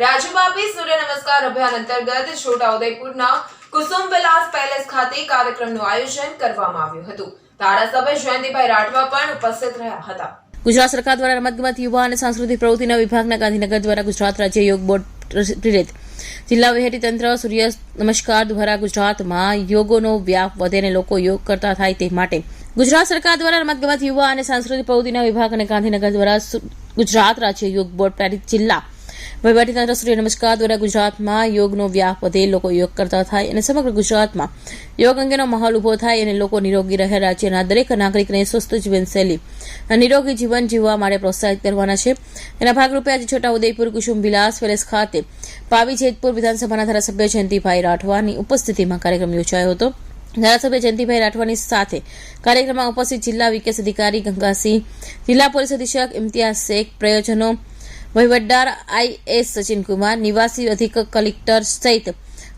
રાજ્યવ્યાપી સૂર્ય નમસ્કાર અભિયાન અંતર્ગત છોટાઉદેપુરના કુસુમ વિલાસ પેલેસ ખાતે કાર્યક્રમનું આયોજન કરવામાં આવ્યું હતું. ધારાસભ્ય જયંતિભાઈ રાઠવા પણ ઉપસ્થિત રહ્યા હતા. ગુજરાત સરકાર દ્વારા રમતગમત, યુવા અને સાંસ્કૃતિક પ્રવૃત્તિના વિભાગના ગાંધીનગર દ્વારા ગુજરાત રાજ્ય યોગ બોર્ડ પ્રેરિત જિલ્લા વહીવટી તંત્ર સૂર્ય નમસ્કાર દ્વારા ગુજરાતમાં યોગોનો વ્યાપ વધે અને લોકો યોગ કરતા થાય તે માટે ગુજરાત સરકાર દ્વારા રમતગમત, યુવા અને સાંસ્કૃતિક પ્રવૃત્તિના વિભાગ અને ગાંધીનગર દ્વારા ગુજરાત રાજ્ય યોગ બોર્ડ પ્રેરિત જિલ્લા વહીવટીતંત્ર સૂર્ય નમસ્કાર દ્વારા ગુજરાતમાં યોગનો વ્યાપ વધે, લોકો યોગ કરતા થાય અને સમગ્ર ગુજરાતમાં યોગ અંગેનો માહોલ ઊભો થાય અને લોકો નિરોગી રહે. રાજ્યના દરેક નાગરિકને સ્વસ્થ જીવનશૈલી નિરોગી જીવન જીવવા માટે પ્રોત્સાહિત કરવાના છે. તેના ભાગરૂપે આજે છોટાઉદેપુર કુસુમ વિલાસ પેલેસ ખાતે પાવી જેતપુર વિધાનસભાના ધારાસભ્ય જયંતિભાઈ રાઠવાની ઉપસ્થિતિમાં કાર્યક્રમ યોજાયો હતો. ધારાસભ્ય જયંતિભાઈ રાઠવાની સાથે કાર્યક્રમમાં ઉપસ્થિત જિલ્લા વિકાસ અધિકારી ગંગાસિંહ, જિલ્લા પોલીસ અધિક્ષક ઇમ્તિયાઝ શેખ, પ્રયોજનો વહીવટદાર આઈએસ સચિનકુમાર, નિવાસી અધિક કલેક્ટર સહિત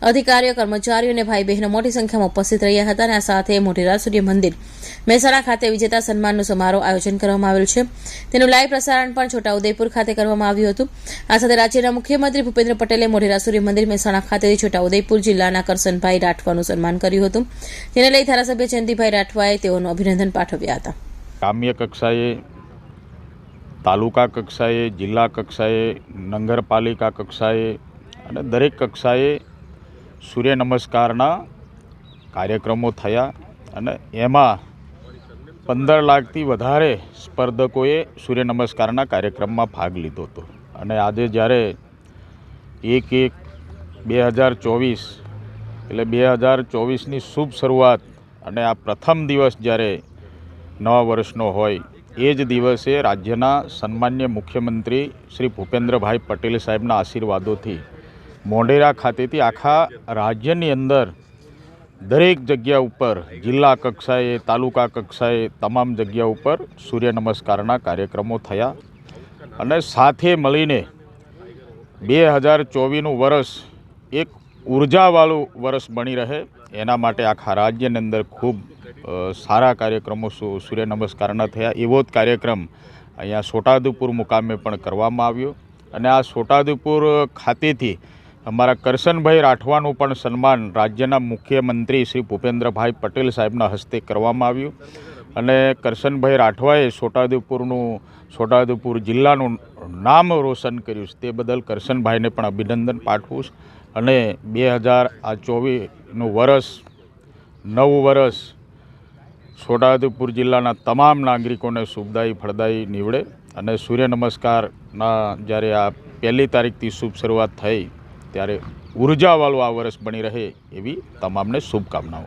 અધિકારીઓ, કર્મચારીઓ અને ભાઈ બહેનો મોટી સંખ્યામાં ઉપસ્થિત રહ્યા હતા અને આ સાથે મોટેરા સૂર્ય મંદિર, મહેસાણા ખાતે વિજેતા સન્માનનું સમારોહ આયોજન કરવામાં આવેલ છે. તેનું લાઈવ પ્રસારણ પણ છોટાઉદેપુર ખાતે કરવામાં આવ્યું હતું. આ સાથે રાજ્યના મુખ્યમંત્રી ભૂપેન્દ્ર પટેલે મોઢેરા સૂર્ય મંદિર, મહેસાણા ખાતેથી છોટાઉદેપુર જિલ્લાના કરસનભાઈ રાઠવાનું સન્માન કર્યું હતું. જેને લઈ ધારાસભ્ય જયંતિભાઈ રાઠવાએ તેઓનું અભિનંદન પાઠવ્યા હતા. ગ્રામ્ય કક્ષાએ તાલુકા કક્ષાએ, જિલ્લા કક્ષાએ, નગરપાલિકા કક્ષાએ અને દરેક કક્ષાએ સૂર્ય નમસ્કારના કાર્યક્રમો થયા અને એમાં પંદર લાખથી વધારે સ્પર્ધકોએ સૂર્ય નમસ્કારના કાર્યક્રમમાં ભાગ લીધો હતો. અને આજે જ્યારે એક એક બે હજાર ચોવીસ એટલે બે હજાર ચોવીસની શુભ શરૂઆત અને આ પ્રથમ દિવસ જ્યારે નવા વર્ષનો હોય એ જ દિવસે રાજ્યના સન્માન્ય મુખ્યમંત્રી શ્રી ભૂપેન્દ્રભાઈ પટેલ સાહેબના આશીર્વાદોથી મોઢેરા ખાતેથી આખા રાજ્યની અંદર દરેક જગ્યા ઉપર, જિલ્લા કક્ષાએ, તાલુકા કક્ષાએ તમામ જગ્યા ઉપર સૂર્ય નમસ્કારના કાર્યક્રમો થયા અને સાથે મળીને બે હજાર ચોવીસનું વર્ષ એક ઉર્જાવાળું વર્ષ બની રહે. એના માટે આખા રાજ્યની અંદર ખૂબ સારા કાર્યક્રમો સૂર્ય નમસ્કારના થયા. એવો જ કાર્યક્રમ અહીંયા છોટાઉદેપુર મુકામે પણ કરવામાં આવ્યો. અને આ છોટાઉદેપુર ખાતેથી અમારા કરશનભાઈ રાઠવાનું પણ સન્માન રાજ્યના મુખ્યમંત્રી શ્રી ભૂપેન્દ્રભાઈ પટેલ સાહેબના હસ્તે કરવામાં આવ્યું. અને કરશનભાઈ રાઠવાએ છોટાઉદેપુરનું છોટાઉદેપુર જિલ્લાનું નામ રોશન કર્યું છે. તે બદલ કરશનભાઈને પણ અભિનંદન પાઠવું છું. અને બે હજાર આ ચોવીસનું વર્ષ, નવું વર્ષ છોટાઉદેપુર જિલ્લાના તમામ નાગરિકોને શુભદાયી ફળદાયી નીવડે અને સૂર્ય નમસ્કારના જ્યારે આ પહેલી તારીખથી શુભ શરૂઆત થઈ, ત્યારે ઉર્જાવાળું આ વર્ષ બની રહે એવી તમામને શુભકામનાઓ.